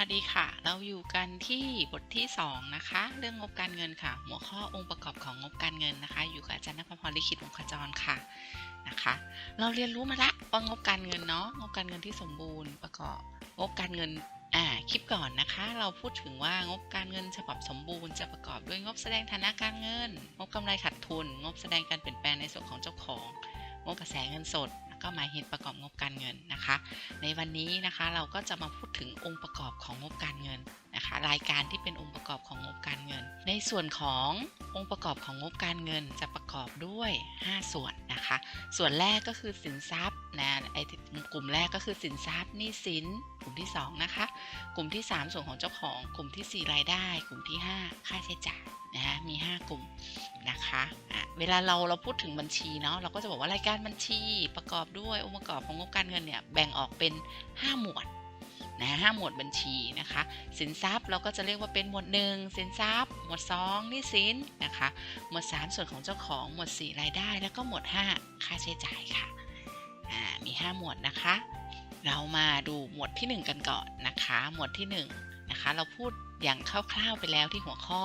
วัสดีค่ะ เราอยู่กันที่บทที่ 2 นะคะ เรื่องงบการเงินค่ะ หัวข้อองค์ประกอบของงบการเงินนะคะ อยู่กับอาจารย์นภพรลิขิตวงขจรค่ะนะคะ เราเรียนรู้มาละว่างบการเงินเนาะงบการเงินที่สมบูรณ์ประกอบงบการเงินอ่าคลิปก่อนนะคะ เราพูดถึงว่างบการเงินฉบับสมบูรณ์จะประกอบด้วยงบแสดงฐานะการเงิน งบกำไรขาดทุน งบแสดงการเปลี่ยนแปลงในส่วนของเจ้าของ งบกระแสเงินสด ก็หมายเหตุประกอบงบการเงินนะคะ ในวันนี้นะคะเราก็จะมาพูดถึงองค์ประกอบของงบการเงินนะคะ รายการที่เป็นองค์ประกอบของงบการเงิน ในส่วนขององค์ประกอบของงบการเงินจะประกอบด้วย 5 ส่วน นะคะ ส่วนแรกก็คือสินทรัพย์นะไอกลุ่มแรกก็คือสินทรัพย์หนี้สิน กลุ่มที่ 2 นะคะ กลุ่มที่ 3 ส่วนของเจ้าของ กลุ่มที่ 4 รายได้ กลุ่มที่ 5 ค่าใช้จ่ายนะมี 5 กลุ่มนะคะะเวลาเราเราพูดถึงบัญชีเนาะเราก็จะบอกว่ารายการบัญชีประกอบด้วยองค์ประกอบของงบการเงินเนี่ยแบ่งออกเป็น 5 หมวด นะห้าหมวดบัญชีนะคะ สินทรัพย์เราก็จะเรียกว่าเป็นหมวดหนึ่งสินทรัพย์ หมวด2นี่สินนะคะ หมวด 3 ส่วนของเจ้าของ หมวด 4 รายได้ แล้วก็หมวด 5 ค่าใช้จ่ายค่ะอ่ามี 5 หมวดนะคะ เรามาดูหมวดที่ 1 กันก่อนนะคะ หมวดที่ 1 นะคะ เราพูดอย่างคร่าวๆไปแล้วที่หัวข้อ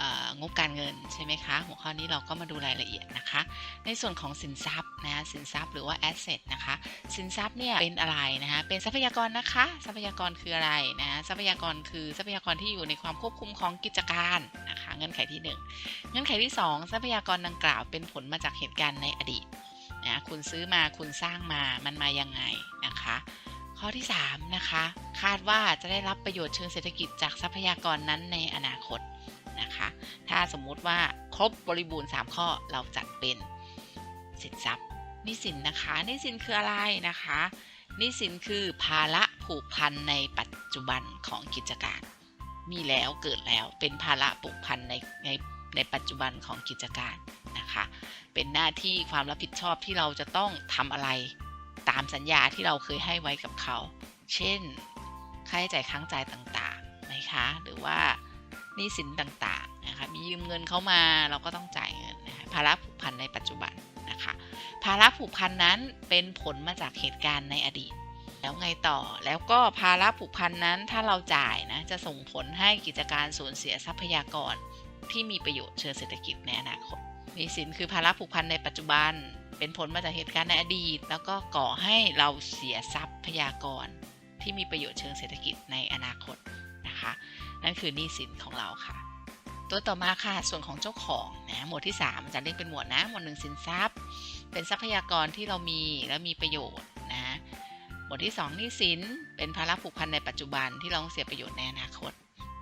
องบการเงินใช่ไหมคะ หัวข้อนี้เราก็มาดูรายละเอียดนะคะ ในส่วนของสินทรัพย์นะสินทรัพย์หรือว่า asset นะคะ สินทรัพย์เนี่ยเป็นอะไรนะคะเป็นทรัพยากรนะคะ ทรัพยากรคืออะไรนะทรัพยากรคือทรัพยากรที่อยู่ในความควบคุมของกิจการนะคะเงื่อนไขที่ 1 เงื่อนไขที่ 2 ทรัพยากรดังกล่าวเป็นผลมาจากเหตุการณ์ในอดีตนะคุณซื้อมาคุณสร้างมามันมายังไงนะคะ ข้อที่ 3 นะคะ คาดว่าจะได้รับประโยชน์เชิงเศรษฐกิจจากทรัพยากรนั้นในอนาคตนะคะ ถ้าสมมุติว่าครบบริบูรณ์ 3 ข้อเราจัดเป็นสินทรัพย์นิสินนะคะนิสินคืออะไรนะคะนิสินคือภาระผูกพันในปัจจุบันของกิจการ มีแล้วเกิดแล้วเป็นภาระผูกพันในในในปัจจุบันของกิจการนะคะ เป็นหน้าที่ความรับผิดชอบที่เราจะต้องทำอะไร ตามสัญญาที่เราเคยให้ไว้กับเขา เช่น ค่าใช้จ่ายค้างจ่ายต่างๆนะคะ หรือว่าหนี้สินต่างๆนะคะ มียืมเงินเขามาเราก็ต้องจ่ายเงินนะคะภาระผูกพันในปัจจุบันนะคะ ภาระผูกพันนั้นเป็นผลมาจากเหตุการณ์ในอดีต แล้วไงต่อ แล้วก็ภาระผูกพันนั้นถ้าเราจ่ายนะ จะส่งผลให้กิจการสูญเสียทรัพยากรที่มีประโยชน์เชิงเศรษฐกิจในอนาคต หนี้สินคือภาระผูกพันในปัจจุบัน เป็นผลมาจากเหตุการณ์ในอดีต แล้วก็ก่อให้เราเสียทรัพยากร ที่มีประโยชน์เชิงเศรษฐกิจในอนาคตนะคะ นั่นคือหนี้สินของเราค่ะ ตัวต่อมาค่ะส่วนของเจ้าของนะหมวดที่3มันจะเรียกเป็นหมวดนะหมวดหนึ่งสินทรัพย์ เป็นทรัพยากรที่เรามีและมีประโยชน์นะหมวดที่2หนี้สินเป็นภาระผูกพันในปัจจุบันที่เราต้องเสียประโยชน์ในอนาคต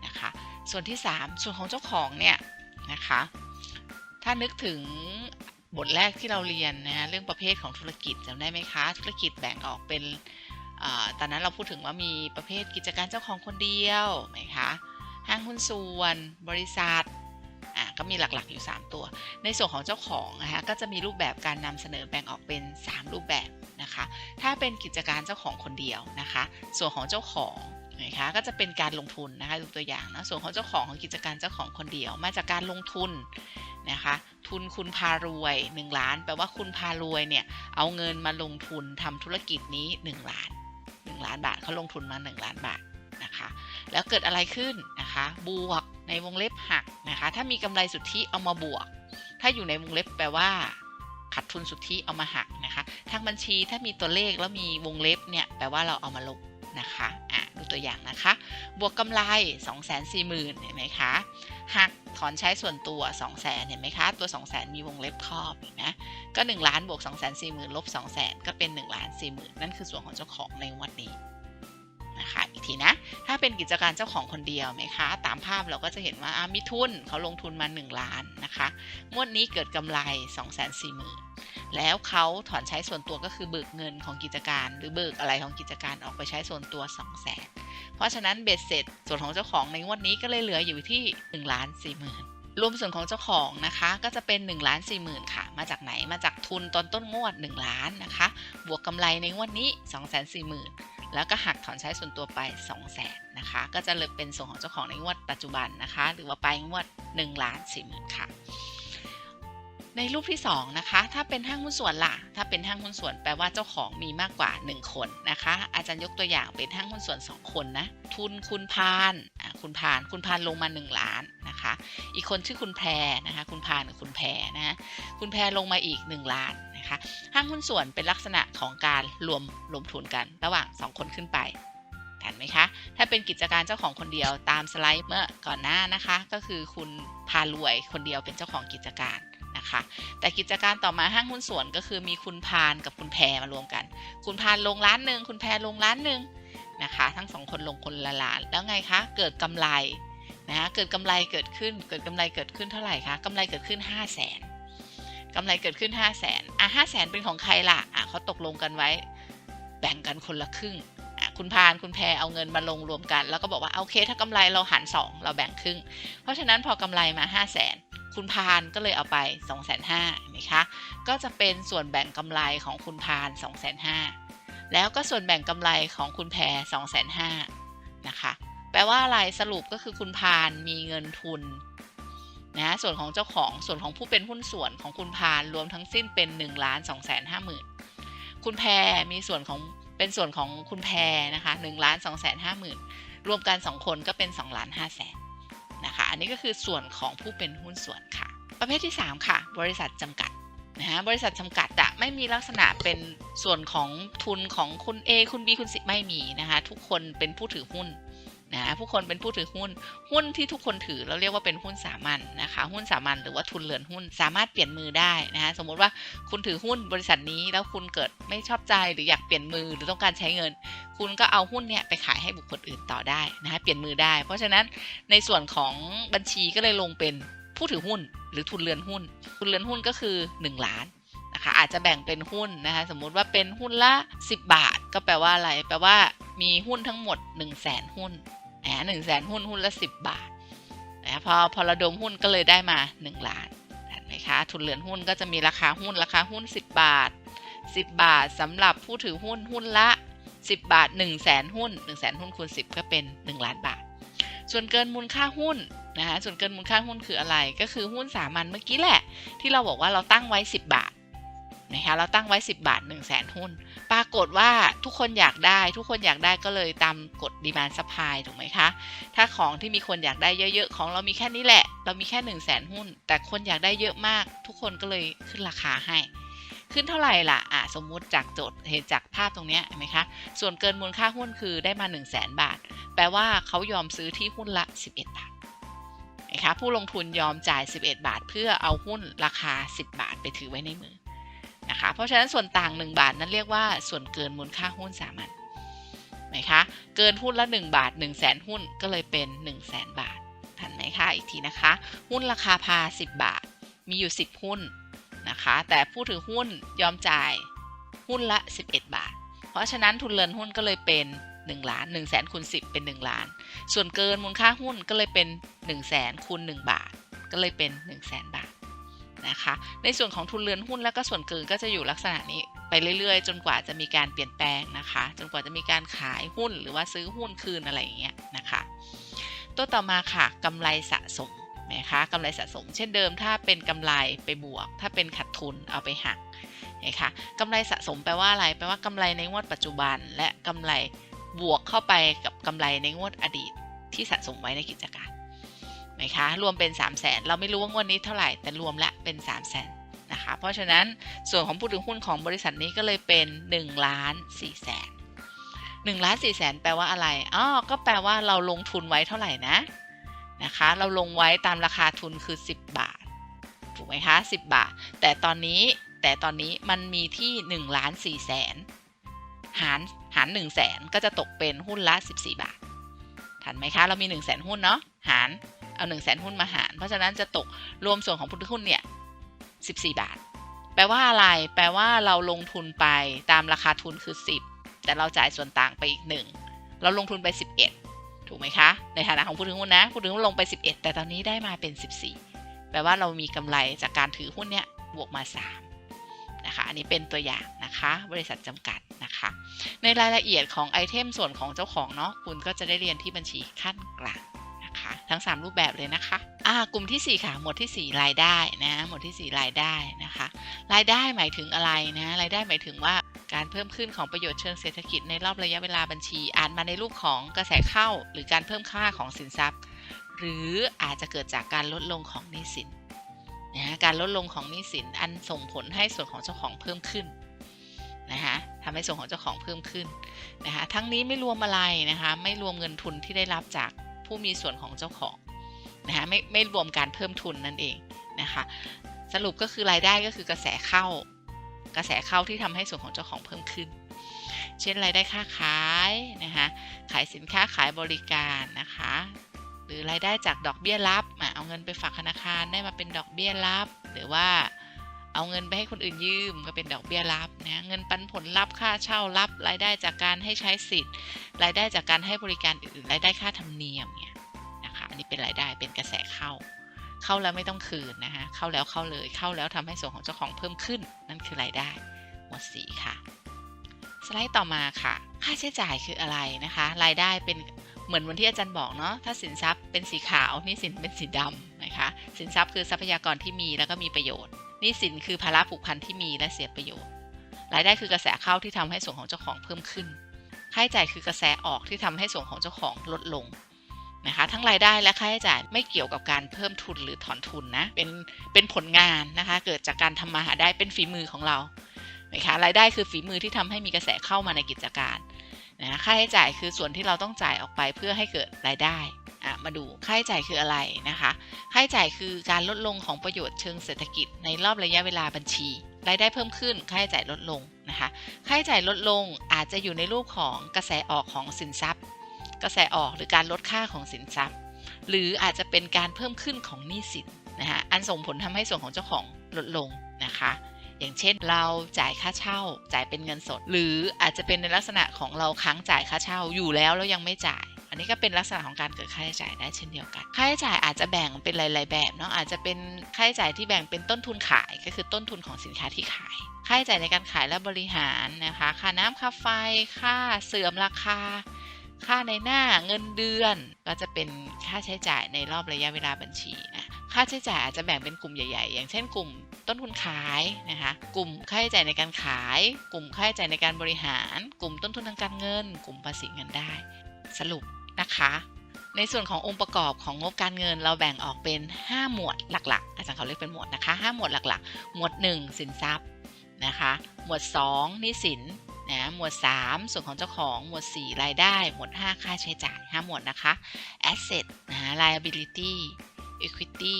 นะคะ ส่วนที่ 3 ส่วนของเจ้าของเนี่ยนะคะถ้านึกถึง บทแรกที่เราเรียนนะเรื่องประเภทของธุรกิจจำได้ไหมคะ ธุรกิจแบ่งออกเป็นอตอนนั้นเราพูดถึงว่ามีประเภทกิจการเจ้าของคนเดียวไหมคะห้างหุ้นส่วน บริษัทอะก็มีหลักๆอยู่ 3 ตัว ในส่วนของเจ้าของนะคะก็จะมีรูปแบบการนำเสนอแบ่งออกเป็น 3 รูปแบบนะคะ ถ้าเป็นกิจการเจ้าของคนเดียวนะคะ ส่วนของเจ้าของ นะคะก็จะเป็นการลงทุนนะคะดูตัวอย่างนะส่วนของเจ้าของของกิจการเจ้าของคนเดียว มาจากการลงทุนนะคะทุนคุณพารวย 1 ล้าน แปลว่าคุณพารวยเนี่ยเอาเงินมาลงทุนทำธุรกิจนี้ 1 ล้าน 1 ล้านบาทเขาลงทุนมา 1 ล้านบาทนะคะแล้วเกิดอะไรขึ้นนะคะบวกในวงเล็บหักนะคะถ้ามีกำไรสุทธิเอามาบวก ถ้าอยู่ในวงเล็บแปลว่าขาดทุนสุทธิเอามาหักนะคะทางบัญชีถ้ามีตัวเลขแล้วมีวงเล็บเนี่ยแปลว่าเราเอามาลบ นะคะอะดูตัวอย่างนะคะ บวกกำไร 2 4 0 0 0 0 เห็นไหมคะหักถอนใช้ส่วนตัว 2 0 0 0 0 0 เห็นไหมคะ ตัว 2 0 0 0 0มีวงเล็บครอบนะก็ 1 ล้านบวก 2 4 0 0 0 0 ลบ2 0 0 0 0 ก็เป็น 1 ล้าน4 0 0 0 0 นั่นคือส่วนของเจ้าของในวันนี้ ทีนะ ถ้าเป็นกิจการเจ้าของคนเดียวไหมคะ ตามภาพเราก็จะเห็นว่ามีทุนเขาลงทุนมา 1 ล้านนะคะ งวดนี้เกิดกำไร2 4 0 0 0 0แล้วเขาถอนใช้ส่วนตัวก็คือเบิกเงินของกิจการ หรือเบิกอะไรของกิจการออกไปใช้ส่วนตัว2 0 0 0 0 0เพราะฉะนั้นเบ็ดเสร็จส่วนของเจ้าของในงวดนี้ก็เลยเหลืออยู่ที่1ล้าน4 0 0 0 0รวมส่วนของเจ้าของนะคะก็จะเป็น1ล้าน4 0,000ค่ะ มาจากไหนมาจากทุนตอนต้นงวด 1 ล้านนะคะ บวกกำไรในงวดนี้ 2 4 0 0 0 0 แล้วก็หักถอนใช้ส่วนตัวไป 2 0 0 0 0 0นะคะ ก็จะเหลือเป็นส่วนของเจ้าของในงวดปัจจุบันนะคะ หรือว่าไปงวด1ล้าน4 0,000ค่ะ ในรูปที่2นะคะ ถ้าเป็นห้างหุ้นส่วนล่ะ ถ้าเป็นห้างหุ้นส่วนแปลว่าเจ้าของมีมากกว่า 1 คนนะคะ อาจารย์ยกตัวอย่างเป็นห้างหุ้นส่วน 2 คนนะ ทุนคุณพาน คุณพาน คุณพานลงมา 1 ล้าน นะคะ อีกคนชื่อคุณแพรนะคะ คุณพานกับคุณแพรนะฮะคุณแพรลงมาอีก 1 ล้านนะคะ ห้างหุ้นส่วนเป็นลักษณะของการรวมรวมทุนกัน ระหว่าง 2 คนขึ้นไปเห็นไหมคะ ถ้าเป็นกิจการเจ้าของคนเดียวตามสไลด์เมื่อก่อนหน้านะคะ ก็คือคุณพารวยคนเดียวเป็นเจ้าของกิจการนะคะแต่กิจการต่อมาห้างหุ้นส่วนก็คือมีคุณพานกับคุณแพรมารวมกัน คุณพานลงล้านหนึ่งคุณแพรลงล้านหนึ่งนะคะ ทั้งสองคนลงคนละล้านแล้วไงคะ เกิดกำไร นะเกิดกำไรเกิดขึ้น เกิดกำไรเกิดขึ้นเท่าไหร่คะกำไรเกิดขึ้น 5 0 0แสนกำไรเกิดขึ้น 5 0 0แสนอะห้าแสนเป็นของใครล่ะอะเขาตกลงกันไว้ แบ่งกันคนละครึ่งอะคุณพานคุณแพรเอาเงินมาลงรวมกัน แล้วก็บอกว่าโอเค ถ้ากำไรเราหารสองเราแบ่งครึ่ง เพราะฉะนั้นพอกำไรมา 5 0 0แสนคุณพานก็เลยเอาไป 2 5 0 0 0 0เห็นไหมคะ ก็จะเป็นส่วนแบ่งกำไรของคุณพาน 2 5 0 0 0 0แล้วก็ส่วนแบ่งกำไรของคุณแพร 2 5 0 0 0นะคะ แปลว่าอะไรสรุปก็คือคุณพานมีเงินทุนนะส่วนของเจ้าของส่วนของผู้เป็นหุ้นส่วนของคุณพานรวมทั้งสิ้นเป็น1นึ่งล้านสองแสนห้าหมื่นคุณแพรมีส่วนของเป็นส่วนของคุณแพรนะคะ1นึ่งล้านสองแสนห้าหมื่นรวมกัน2คนก็เป็น2ล้านห้าแสนนะคะอันนี้ก็คือส่วนของผู้เป็นหุ้นส่วนค่ะ ประเภทที่ 3 ค่ะ บริษัทจำกัดนะฮะบริษัทจำกัดอะไม่มีลักษณะเป็นส่วนของทุนของคุณ A คุณ B คุณ C ไม่มีนะคะทุกคนเป็นผู้ถือหุ้น นะผู้คนเป็นผู้ถือหุ้น หุ้นที่ทุกคนถือเราเรียกว่าเป็นหุ้นสามัญนนะคะ หุ้นสามัญหรือว่าทุนเรือนหุ้นสามารถเปลี่ยนมือได้นะคะสมมุติว่าคุณถือหุ้นบริษัทนี้แล้วคุณเกิดไม่ชอบใจหรืออยากเปลี่ยนมือหรือต้องการใช้เงิน คุณก็เอาหุ้นเนี่ยไปขายให้บุคคลอื่นต่อได้นะคะเปลี่ยนมือได้ เพราะฉะนั้นในส่วนของบัญชีก็เลยลงเป็นผู้ถือหุ้น หรือทุนเรือนหุ้น ทุนเรือนหุ้นก็คือ 1 ล้านนะคะอาจจะแบ่งเป็นหุ้นนะคะสมมุติว่าเป็นหุ้นละ 10 บาท ก็แปลว่าอะไร แปลว่ามีหุ้นทั้งหมด 1 0 0 0 0แสนหุ้น อ่หนึ่งแสนหุ้นหุ้นละ 10 บาทนะพอพอระดมหุ้นก็เลยได้มา 1 ล้านเห็นไหมคะทุนเรือนหุ้นก็จะมีราคาหุ้นราคาหุ้น 10 บาท 10 บาทสำหรับผู้ถือหุ้นหุ้นละ 10 บาท 1 0 0 0 0แสนหุ้น1 0 0 0 0 0หุ้นคูณ10 ก็เป็น 1 ล้านบาท ส่วนเกินมูลค่าหุ้นนะคะส่วนเกินมูลค่าหุ้นคืออะไรก็คือหุ้นสามัญเมื่อกี้แหละ ที่เราบอกว่าเราตั้งไว้ 10 บาท นะคะเราตั้งไว้ 10 บาท 1 0 0 0 0แสนหุ้น ปรากฏว่าทุกคนอยากได้ทุกคนอยากได้ก็เลยตามกฎดีมานซัพพลายถูกไหมคะ ถ้าของที่มีคนอยากได้เยอะๆ ของเรามีแค่นี้แหละ เรามีแค่ 1 0 0 0 0แสนหุ้น แต่คนอยากได้เยอะมาก ทุกคนก็เลยขึ้นราคาให้ ขึ้นเท่าไหร่ล่ะอะสมมุติจากโจทย์เห็นจากภาพตรงนี้เห็นไหมคะส่วนเกินมูลค่าหุ้นคือได้มา 1 0 0 0 0แสนบาท แปลว่าเขายอมซื้อที่หุ้นละ 11 บาทนะคะผู้ลงทุนยอมจ่าย 11 บาท เพื่อเอาหุ้นราคา 10 บาทไปถือไว้ในมือ นะคะ เพราะฉะนั้นส่วนต่าง 1 บาทนั้นเรียกว่าส่วนเกินมูลค่าหุ้นสามัญไหมคะ เกินหุ้นละ 1 บาท 1 0 0 0 0แสนหุ้นก็เลยเป็น 1 0 0 0 0แสนบาท ทันไหมคะ อีกทีนะคะ หุ้นราคาพา 10 บาท มีอยู่ 10 หุ้นนะคะ แต่ผู้ถือหุ้นยอมจ่ายหุ้นละ 11 บาท เพราะฉะนั้นทุนเรือนหุ้นก็เลยเป็น 1 ล้าน1 0 0 0 0แสนคูณ10 เป็น 1 ล้าน ส่วนเกินมูลค่าหุ้นก็เลยเป็น 1 0 0 0 0แสนคูณ1บาท ก็เลยเป็น 1 0 0 0 0แสนบาท นะคะ ในส่วนของทุนเรือนหุ้นและก็ส่วนเกินก็จะอยู่ลักษณะนี้ไปเรื่อยๆ จนกว่าจะมีการเปลี่ยนแปลงนะคะ จนกว่าจะมีการขายหุ้นหรือว่าซื้อหุ้นคืนอะไรอย่างเงี้ยนะคะ ตัวต่อมาค่ะกำไรสะสมนะคะกำไรสะสม เช่นเดิม ถ้าเป็นกำไรไปบวก ถ้าเป็นขาดทุนเอาไปหักนะคะกำไรสะสมแปลว่าอะไรแปลว่ากำไรในงวดปัจจุบัน และกำไรบวกเข้าไปกับกำไรในงวดอดีตที่สะสมไว้ในกิจการ ไหมคะ รวมเป็น 3 0 0แสนเราไม่รู้ว่างวดนี้เท่าไหร่ แต่รวมละเป็น 3 0 0แสนนะคะ เพราะฉะนั้นส่วนของผู้ถือหุ้นของบริษัทนี้ก็เลยเป็น1ล้าน4แสน1ล้าน4แสนแปลว่าอะไรอ๋อก็แปลว่าเราลงทุนไว้เท่าไหร่นะนะคะ เราลงไว้ตามราคาทุนคือ 10 บาท ถูกไหมคะ 10 บาท แต่ตอนนี้แต่ตอนนี้มันมีที่1ล้าน4แสนหารหาร1แสนก็จะตกเป็นหุ้นละ 14 บาท ทันไหมคะ เรามี 1 0 0 0 0แสนหุ้นเนาะหาร เอา1 0 0 0 0แสนหุ้นมาหาร เพราะฉะนั้นจะตกรวมส่วนของผู้ถือหุ้นเนี่ย14 บาท แปลว่าอะไร แปลว่าเราลงทุนไปตามราคาทุนคือ 10 แต่เราจ่ายส่วนต่างไปอีก 1 เราลงทุนไป 11 ถูกไหมคะ ในฐานะของผู้ถือหุ้นนะผู้ถือหุ้นลงไป 11 แต่ตอนนี้ได้มาเป็น 14 แปลว่าเรามีกำไรจากการถือหุ้นเนี่ยบวกมา 3 นะคะ อันนี้เป็นตัวอย่างนะคะ บริษัทจำกัดนะคะ ในรายละเอียดของไอเทมส่วนของเจ้าของเนาะ คุณก็จะได้เรียนที่บัญชีขั้นกลาง นะคะ ทั้ง 3 รูปแบบเลยนะคะอ่ากลุ่มทีสี่ 4 ค่ะ หมวดที่ 4 รายได้นะหมวดที่ 4 รายได้นะคะ รายได้หมายถึงอะไรนะรายได้หมายถึงว่าการเพิ่มขึ้นของประโยชน์เชิงเศรษฐกิจในรอบระยะเวลาบัญชี อาจมาในรูปของกระแสเข้า หรือการเพิ่มค่าของสินทรัพย์ หรืออาจจะเกิดจากการลดลงของหนี้สินนะการลดลงของหนี้สินอันส่งผลให้ส่วนของเจ้าของเพิ่มขึ้นนะคะทำให้ส่วนของเจ้าของเพิ่มขึ้นนะคะทั้งนี้ไม่รวมอะไรนะคะไม่รวมเงินทุนที่ได้รับจาก ผู้มีส่วนของเจ้าของนะคะไม่ไม่รวมการเพิ่มทุนนั่นเองนะคะสรุปก็คือรายได้ก็คือกระแสเข้ากระแสเข้าที่ทำให้ส่วนของเจ้าของเพิ่มขึ้น เช่นรายได้ค่าขายนะคะขายสินค้าขายบริการนะคะหรือรายได้จากดอกเบี้ยรับเอาเงินไปฝากธนาคารได้มาเป็นดอกเบี้ยรับ หรือว่า เอาเงินไปให้คนอื่นยืมก็เป็นดอกเบี้ยรับนะเงินปันผลรับค่าเช่ารับ รายได้จากการให้ใช้สิทธิ์ รายได้จากการให้บริการอื่นรายได้ค่าธรรมเนียมเนี่ยนะคะอันนี้เป็นรายได้เป็นกระแสเข้า เข้าแล้วไม่ต้องคืนนะคะเข้าแล้วเข้าเลยเข้าแล้วทำให้ส่วนของเจ้าของเพิ่มขึ้น นั่นคือรายได้ หมวดสีค่ะ สไลด์ต่อมาค่ะ ค่าใช้จ่ายคืออะไรนะคะ รายได้เป็นเหมือนวันที่อาจารย์บอกเนาะถ้าสินทรัพย์เป็นสีขาวนี่สินเป็นสีดำนะคะ สินทรัพย์คือทรัพยากรที่มีแล้วก็มีประโยชน์ นี่สินคือภาระผูกพันที่มีและเสียประโยชน์ รายได้คือกระแสเข้าที่ทำให้ส่วนของเจ้าของเพิ่มขึ้น ค่าใช้จ่ายคือกระแสออกที่ทำให้ส่วนของเจ้าของลดลงนะคะ ทั้งรายได้และค่าใช้จ่ายไม่เกี่ยวกับการเพิ่มทุนหรือถอนทุนนะ เป็นเป็นผลงานนะคะ เกิดจากการทำมาหาได้เป็นฝีมือของเรานะคะรายได้คือฝีมือที่ทำให้มีกระแสเข้ามาในกิจการนะค่าใช้จ่ายคือส่วนที่เราต้องจ่ายออกไปเพื่อให้เกิดรายได้ อะมาดูค่าใช้จ่ายคืออะไรนะคะค่าใช้จ่ายคือการลดลงของประโยชน์เชิงเศรษฐกิจในรอบระยะเวลาบัญชีรายได้เพิ่มขึ้นค่าใช้จ่ายลดลงนะคะค่าใช้จ่ายลดลงอาจจะอยู่ในรูปของกระแสออกของสินทรัพย์ กระแสออกหรือการลดค่าของสินทรัพย์ หรืออาจจะเป็นการเพิ่มขึ้นของหนี้สินนะคะอันส่งผลทำให้ส่วนของเจ้าของลดลงนะคะอย่างเช่นเราจ่ายค่าเช่าจ่ายเป็นเงินสด หรืออาจจะเป็นในลักษณะของเราค้างจ่ายค่าเช่าอยู่แล้วแล้วยังไม่จ่าย อันนี้ก็เป็นลักษณะของการเกิดค่าใช้จ่ายได้เช่นเดียวกัน ค่าใช้จ่ายอาจจะแบ่งเป็นหลาย ๆ แบบเนาะอาจจะเป็นค่าใช้จ่ายที่แบ่งเป็นต้นทุนขายก็คือต้นทุนของสินค้าที่ขาย ค่าใช้จ่ายในการขายและบริหารนะคะค่าน้ำค่าไฟ ค่าเสื่อมราคา ค่าในหน้าเงินเดือน ก็จะเป็นค่าใช้จ่ายในรอบระยะเวลาบัญชีนะค่าใช้จ่ายอาจจะแบ่งเป็นกลุ่มใหญ่ ๆ อย่างเช่นกลุ่มต้นทุนขายนะคะ กลุ่มค่าใช้จ่ายในการขาย กลุ่มค่าใช้จ่ายในการบริหาร กลุ่มต้นทุนทางการเงิน กลุ่มภาษีเงินได้ สรุป นะคะ ในส่วนขององค์ประกอบของงบการเงินเราแบ่งออกเป็น 5 หมวดหลักๆ อาจารย์เขาเรียกเป็นหมวดนะคะ5หมวดหลักๆ หมวด 1 สินทรัพย์นะคะ หมวด 2 หนี้สินนะหมวด 3 ส่วนของเจ้าของหมวด 4 รายได้ หมวด 5 ค่าใช้จ่าย 5 หมวดนะคะ asset นะ liability equity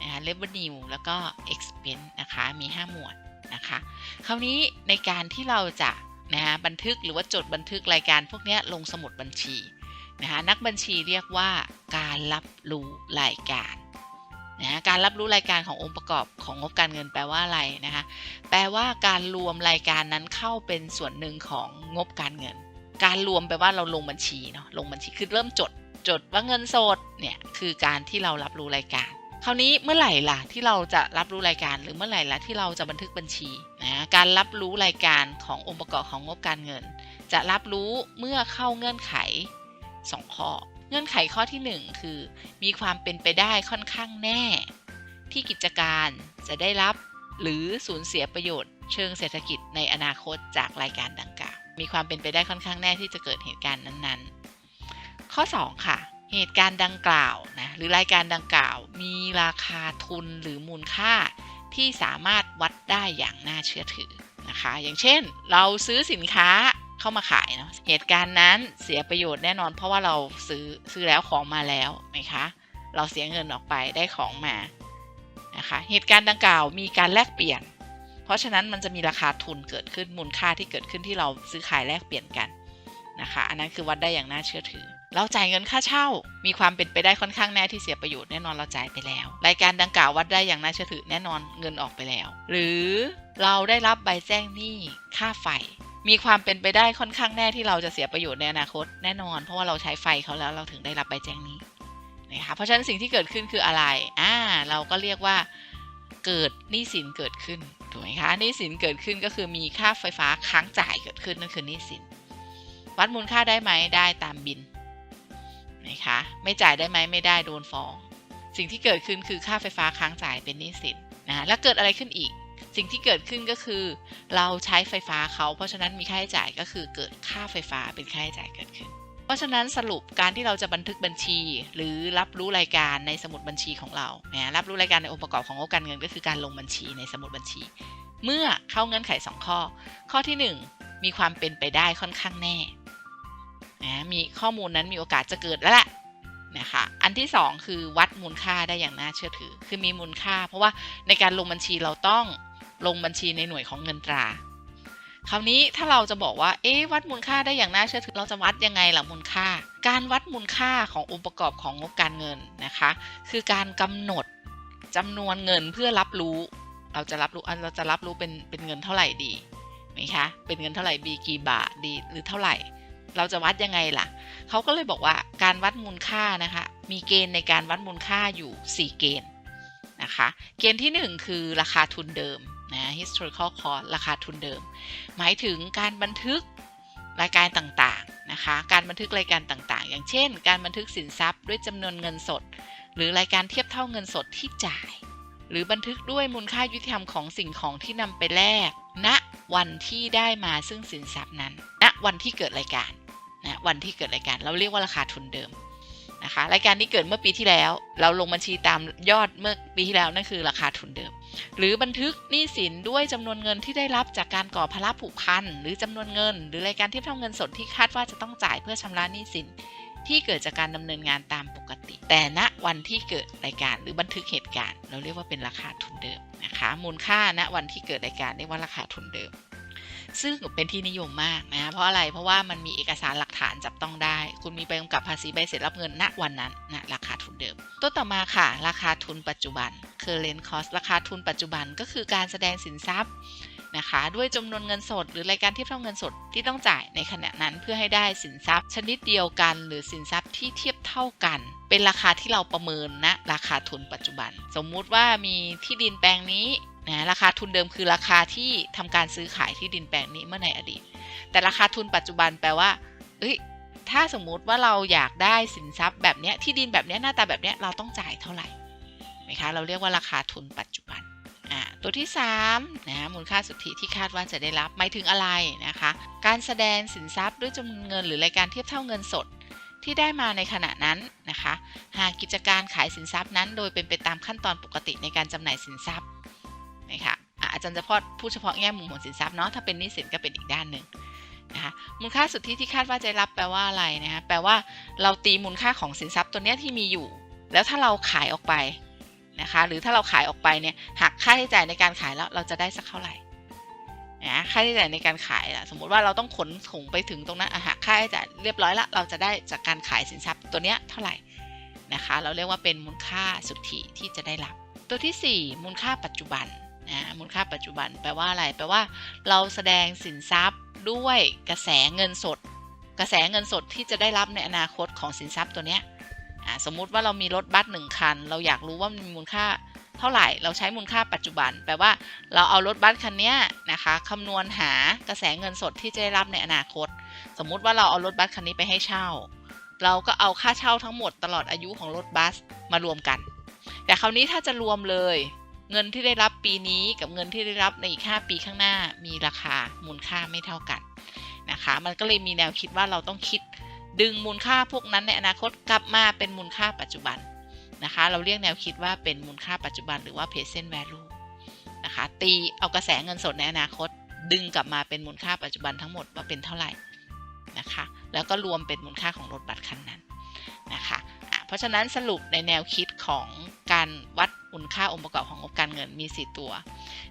นะคะ revenue แล้วก็ expense นะคะมี 5 หมวดนะคะ คราวนี้ในการที่เราจะนะบันทึกหรือว่าจดบันทึกรายการพวกนี้ลงสมุดบัญชี นะคะนักบัญชีเรียกว่าการรับรู้รายการนะการรับรู้รายการขององค์ประกอบของงบการเงินแปลว่าอะไรนะคะแปลว่าการรวมรายการนั้นเข้าเป็นส่วนหนึ่งของงบการเงิน การรวมแปลว่าเราลงบัญชีเนาะลงบัญชีคือเริ่มจดจดว่าเงินสดเนี่ยคือการที่เรารับรู้รายการ คราวนี้เมื่อไหร่ล่ะที่เราจะรับรู้รายการ หรือเมื่อไหร่ล่ะที่เราจะบันทึกบัญชีนะการรับรู้รายการขององค์ประกอบของงบการเงิน จะรับรู้เมื่อเข้าเงื่อนไข 2 ข้อ เงื่อนไขข้อที่ 1 คือ มีความเป็นไปได้ค่อนข้างแน่ ที่กิจการจะได้รับหรือสูญเสียประโยชน์เชิงเศรษฐกิจในอนาคตจากรายการดังกล่าว มีความเป็นไปได้ค่อนข้างแน่ที่จะเกิดเหตุการณ์นั้นๆ ข้อ 2 ค่ะ เหตุการณ์ดังกล่าวนะหรือรายการดังกล่าว มีราคาทุนหรือมูลค่าที่สามารถวัดได้อย่างน่าเชื่อถือนะคะ อย่างเช่น เราซื้อสินค้า เข้ามาขายเนาะเหตุการณ์นั้นเสียประโยชน์แน่นอน เพราะว่าเราซื้อซื้อแล้วของมาแล้วนะคะเราเสียเงินออกไปได้ของมานะคะเหตุการณ์ดังกล่าวมีการแลกเปลี่ยน เพราะฉะนั้นมันจะมีราคาทุนเกิดขึ้นมูลค่าที่เกิดขึ้นที่เราซื้อขายแลกเปลี่ยนกันนะคะอันนั้นคือวัดได้อย่างน่าเชื่อถือ เราจ่ายเงินค่าเช่า มีความเป็นไปได้ค่อนข้างแน่ที่เสียประโยชน์แน่นอนเราจ่ายไปแล้ว รายการดังกล่าววัดได้อย่างน่าเชื่อถือแน่นอนเงินออกไปแล้ว หรือเราได้รับใบแจ้งหนี้ค่าไฟ มีความเป็นไปได้ค่อนข้างแน่ที่เราจะเสียประโยชน์ในอนาคตแน่นอน เพราะว่าเราใช้ไฟเขาแล้วเราถึงได้รับใบแจ้งนี้นะคะเพราะฉะนั้นสิ่งที่เกิดขึ้นคืออะไรอ่าเราก็เรียกว่าเกิดหนี้สินเกิดขึ้นถูกไหมคะหนี้สินเกิดขึ้นก็คือมีค่าไฟฟ้าค้างจ่ายเกิดขึ้นนั่นคือหนี้สิน วัดมูลค่าได้ไหมได้ตามบินนะคะไม่จ่ายได้ไหมไม่ได้โดนฟ้อง สิ่งที่เกิดขึ้นคือค่าไฟฟ้าค้างจ่ายเป็นหนี้สินนะแล้วเกิดอะไรขึ้นอีก สิ่งที่เกิดขึ้นก็คือ เราใช้ไฟฟ้าเขา เพราะฉะนั้นมีค่าใช้จ่ายก็คือเกิดค่าไฟฟ้าเป็นค่าใช้จ่ายเกิดขึ้น เพราะฉะนั้นสรุปการที่เราจะบันทึกบัญชี หรือรับรู้รายการในสมุดบัญชีของเรานะรับรู้รายการในองค์ประกอบของงบการเงินก็คือการลงบัญชีในสมุดบัญชี เมื่อเข้าเงื่อนไข 2 ข้อ ข้อที่ 1 มีความเป็นไปได้ค่อนข้างแน่นะมีข้อมูลนั้นมีโอกาสจะเกิดแล้วแหละนะคะอันที่ 2 คือวัดมูลค่าได้อย่างน่าเชื่อถือ คือมีมูลค่า เพราะว่าในการลงบัญชีเราต้อง ลงบัญชีในหน่วยของเงินตรา คราวนี้ถ้าเราจะบอกว่า เอ๊ะวัดมูลค่าได้อย่างน่าเชื่อถือ เราจะวัดยังไงล่ะมูลค่า การวัดมูลค่าขององค์ประกอบของงบการเงินนะคะ คือการกำหนดจำนวนเงินเพื่อรับรู้ เราจะรับรู้เราจะรับรู้เป็นเป็นเงินเท่าไหร่ดีไหมคะ เป็นเงินเท่าไหร่บีกี่บาทดีหรือเท่าไหร่ เราจะวัดยังไงล่ะ เขาก็เลยบอกว่าการวัดมูลค่านะคะ มีเกณฑ์ในการวัดมูลค่าอยู่ 4 เกณฑ์นะคะ เกณฑ์ที่ 1 คือราคาทุนเดิม นะ historical cost ราคาทุนเดิม หมายถึงการบันทึกรายการต่างๆนะคะ การบันทึกรายการต่างๆ อย่างเช่น การบันทึกสินทรัพย์ด้วยจำนวนเงินสด หรือรายการเทียบเท่าเงินสดที่จ่าย หรือบันทึกด้วยมูลค่ายุติธรรมของสิ่งของที่นำไปแลกณวันที่ได้มาซึ่งสินทรัพย์นั้นณวันที่เกิดรายการนะวันที่เกิดรายการเราเรียกว่าราคาทุนเดิม นะคะรายการนี้เกิดเมื่อปีที่แล้ว เราลงบัญชีตามยอดเมื่อปีที่แล้วนั่นคือราคาทุนเดิม หรือบันทึกหนี้สินด้วยจำนวนเงินที่ได้รับจากการก่อภาระผูกพันหรือจำนวนเงิน หรือรายการทียบเท่าเงินสดที่คาดว่าจะต้องจ่ายเพื่อชำระหนี้สินที่เกิดจากการดำเนินงานตามปกติ แต่ณวันที่เกิดรายการหรือบันทึกเหตุการณ์ เราเรียกว่าเป็นราคาทุนเดิมนะคะมูลค่าณวันที่เกิดรายการเรียกว่าราคาทุนเดิม ซึ่งเป็นที่นิยมมากนะเพราะอะไรเพราะว่ามันมีเอกสารหลักฐานจับต้องได้ คุณมีใบกำกับภาษีใบเสร็จรับเงินณวันนั้นนะราคาทุนเดิม ตัวต่อมาค่ะ ราคาทุนปัจจุบัน current cost ราคาทุนปัจจุบันก็คือการแสดงสินทรัพย์นะคะด้วยจำนวนเงินสด หรือรายการเทียบเท่าเงินสดที่ต้องจ่ายในขณะนั้นเพื่อให้ได้สินทรัพย์ ชนิดเดียวกัน หรือสินทรัพย์ที่เทียบเท่ากัน เป็นราคาที่เราประเมินณราคาทุนปัจจุบัน สมมุติว่ามีที่ดินแปลงนี้ นะราคาทุนเดิมคือราคาที่ทำการซื้อขายที่ดินแปลงนี้เมื่อในอดีต แต่ราคาทุนปัจจุบันแปลว่าเอ้ยถ้าสมมุติว่าเราอยากได้สินทรัพย์แบบเนี้ยที่ดินแบบเนี้ยหน้าตาแบบเนี้ยเราต้องจ่ายเท่าไหร่ไหมคะเราเรียกว่าราคาทุนปัจจุบันอ่าตัวที่3นะมูลค่าสุทธิที่คาดว่าจะได้รับหมายถึงอะไรนะคะ การแสดงสินทรัพย์ด้วยจำนวนเงิน หรือรายการเทียบเท่าเงินสดที่ได้มาในขณะนั้นนะคะ หากกิจการขายสินทรัพย์นั้น โดยเป็นไปตามขั้นตอนปกติในการจำหน่ายสินทรัพย์ นะคะอาจารย์จะพอดพูดเฉพาะแง่มุมของสินทรัพย์เนาะถ้าเป็นหนี้สินก็เป็นอีกด้านหนึ่งนะคะมูลค่าสุทธิที่คาดว่าจะรับแปลว่าอะไรนะคะแปลว่าเราตีมูลค่าของสินทรัพย์ตัวเนี้ยที่มีอยู่ แล้วถ้าเราขายออกไปนะคะหรือถ้าเราขายออกไปเนี่ยหักค่าใช้จ่ายในการขายแล้วเราจะได้สักเท่าไหร่นะค่าใช้จ่ายในการขายล่ะสมมติว่าเราต้องขนถุงไปถึงตรงนั้นอะหักค่าใช้จ่ายเรียบร้อยละเราจะได้จากการขายสินทรัพย์ตัวเนี้ยเท่าไหร่นะคะ เราเรียกว่าเป็นมูลค่าสุทธิที่จะได้รับ ตัวที่ 4 มูลค่าปัจจุบัน นะมูลค่าปัจจุบันแปลว่าอะไร แปลว่าเราแสดงสินทรัพย์ด้วยกระแสเงินสด กระแสเงินสดที่จะได้รับในอนาคตของสินทรัพย์ตัวเนี้ยสมมุติว่าเรามีรถบัสหนึ่งคัน เราอยากรู้ว่ามันมีมูลค่าเท่าไหร่ เราใช้มูลค่าปัจจุบัน แปลว่าเราเอารถบัสคันนี้นะคะคำนวณหากระแสเงินสดที่จะได้รับในอนาคต สมมุติว่าเราเอารถบัสคันนี้ไปให้เช่า เราก็เอาค่าเช่าทั้งหมดตลอดอายุของรถบัสมารวมกัน แต่คราวนี้ถ้าจะรวมเลย เงินที่ได้รับปีนี้กับเงินที่ได้รับในอีก 5 ปีข้างหน้ามีราคามูลค่าไม่เท่ากันนะคะ มันก็เลยมีแนวคิดว่าเราต้องคิดดึงมูลค่าพวกนั้นในอนาคตกลับมาเป็นมูลค่าปัจจุบันนะคะ เราเรียกแนวคิดว่าเป็นมูลค่าปัจจุบันหรือว่า present value นะคะตีเอากระแสเงินสดในอนาคต ดึงกลับมาเป็นมูลค่าปัจจุบันทั้งหมดว่าเป็นเท่าไหร่นะคะ แล้วก็รวมเป็นมูลค่าของรถบัตรคันนั้นนะคะอะ เพราะฉะนั้นสรุปในแนวคิดของการวัดมูลค่าองค์ประกอบของงบการเงินมี 4 ตัว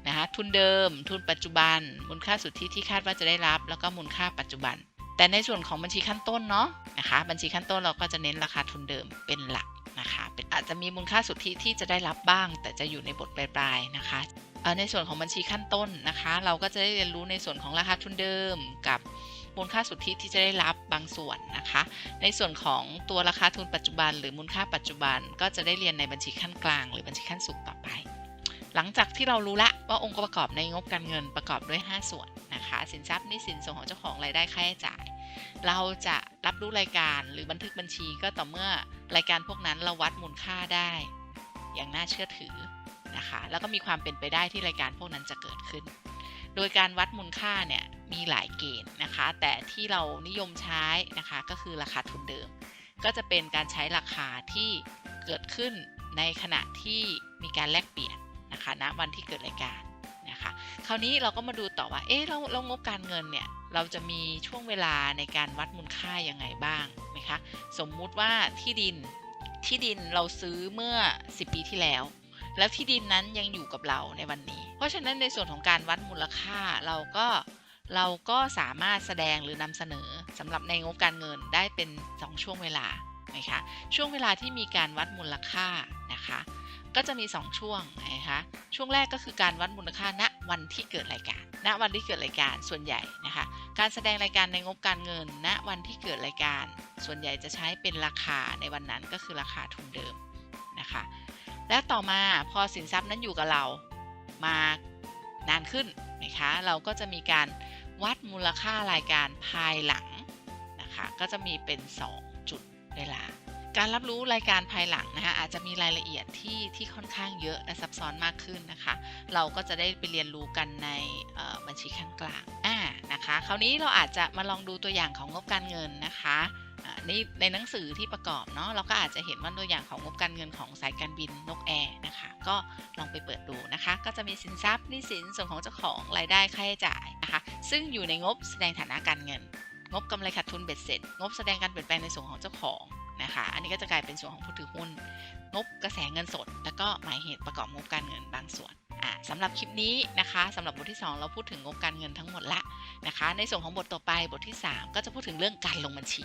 นะคะทุนเดิม ทุนปัจจุบัน มูลค่าสุทธิที่คาดว่าจะได้รับ แล้วก็มูลค่าปัจจุบัน แต่ในส่วนของบัญชีขั้นต้นเนาะนะคะบัญชีขั้นต้นเราก็จะเน้นราคาทุนเดิมเป็นหลักนะคะเป็นอาจจะมีมูลค่าสุทธิที่จะได้รับบ้าง แต่จะอยู่ในบทปลายๆนะคะในส่วนของบัญชีขั้นต้นนะคะ เราก็จะได้เรียนรู้ในส่วนของราคาทุนเดิมกับ มูลค่าสุทธิที่จะได้รับบางส่วนนะคะ ในส่วนของตัวราคาทุนปัจจุบัน หรือมูลค่าปัจจุบัน ก็จะได้เรียนในบัญชีขั้นกลาง หรือบัญชีขั้นสูงต่อไป หลังจากที่เรารู้ละว่าองค์ประกอบในงบการเงินประกอบด้วย 5 ส่วนนะคะ สินทรัพย์นี้สินส่วนของเจ้าของรายได้ค่าใช้จ่าย เราจะรับรู้รายการหรือบันทึกบัญชีก็ต่อเมื่อรายการพวกนั้นเราวัดมูลค่าได้ อย่างน่าเชื่อถือนะคะ แล้วก็มีความเป็นไปได้ที่รายการพวกนั้นจะเกิดขึ้น โดยการวัดมูลค่าเนี่ย มีหลายเกณฑ์นะคะ แต่ที่เรานิยมใช้นะคะก็คือราคาทุนเดิม ก็จะเป็นการใช้ราคาที่เกิดขึ้นในขณะที่มีการแลกเปลี่ยนนะคะณวันที่เกิดรายการนะคะ คราวนี้เราก็มาดูต่อว่า เอ๊ะเราเรางบการเงินเนี่ยเราจะมีช่วงเวลาในการวัดมูลค่ายังไงบ้างนะคะ สมมุติว่าที่ดินที่ดินเราซื้อเมื่อ 10 ปีที่แล้ว แล้วที่ดินนั้นยังอยู่กับเราในวันนี้ เพราะฉะนั้นในส่วนของการวัดมูลค่าเราก็ เราก็สามารถแสดงหรือนำเสนอสำหรับในงบการเงินได้เป็น 2 ช่วงเวลานะคะช่วงเวลาที่มีการวัดมูลค่านะคะก็จะมี 2 ช่วงนะคะช่วงแรกก็คือการวัดมูลค่าณวันที่เกิดรายการ ณวันที่เกิดรายการส่วนใหญ่นะคะการแสดงรายการในงบการเงิน ณวันที่เกิดรายการ ส่วนใหญ่จะใช้เป็นราคาในวันนั้นก็คือราคาทุนเดิมนะคะแล้วต่อมาพอสินทรัพย์นั้นอยู่กับเรามานานขึ้นนะคะเราก็จะมีการ วัดมูลค่ารายการภายหลังนะคะก็จะมีเป็น 2 จุดเวลา การรับรู้รายการภายหลังนะคะอาจจะมีรายละเอียดที่ที่ค่อนข้างเยอะและซับซ้อนมากขึ้นนะคะ เราก็จะได้ไปเรียนรู้กันในบัญชีขั้นกลางอ่านะคะ คราวนี้เราอาจจะมาลองดูตัวอย่างของงบการเงินนะคะ นี่ในหนังสือที่ประกอบเนาะเราก็อาจจะเห็นว่าตัวอย่างของงบการเงินของสายการบินนกแอร์นะคะ ก็ลองไปเปิดดูนะคะ ก็จะมีสินทรัพย์หนี้สินส่วนของเจ้าของรายได้ค่าใช้จ่ายนะคะ ซึ่งอยู่ในงบแสดงฐานะการเงิน งบกำไรขาดทุนเบ็ดเสร็จ งบแสดงการเปลี่ยนแปลงในส่วนของเจ้าของนะคะ อันนี้ก็จะกลายเป็นส่วนของผู้ถือหุ้น งบกระแสเงินสด แล้วก็หมายเหตุประกอบงบการเงินบางส่วนอ่าสำหรับคลิปนี้นะคะสำหรับบทที่ 2 เราพูดถึงงบการเงินทั้งหมดละนะคะ ในส่วนของบทต่อไปบทที่ 3 ก็จะพูดถึงเรื่องการลงบัญชี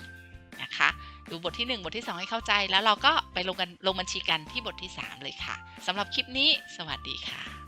นะคะ ดูบทที่ 1 บทที่ 2 ให้เข้าใจแล้วเราก็ไปลงกันลงบัญชีกันที่บทที่ 3 เลยค่ะสำหรับคลิปนี้ สวัสดีค่ะ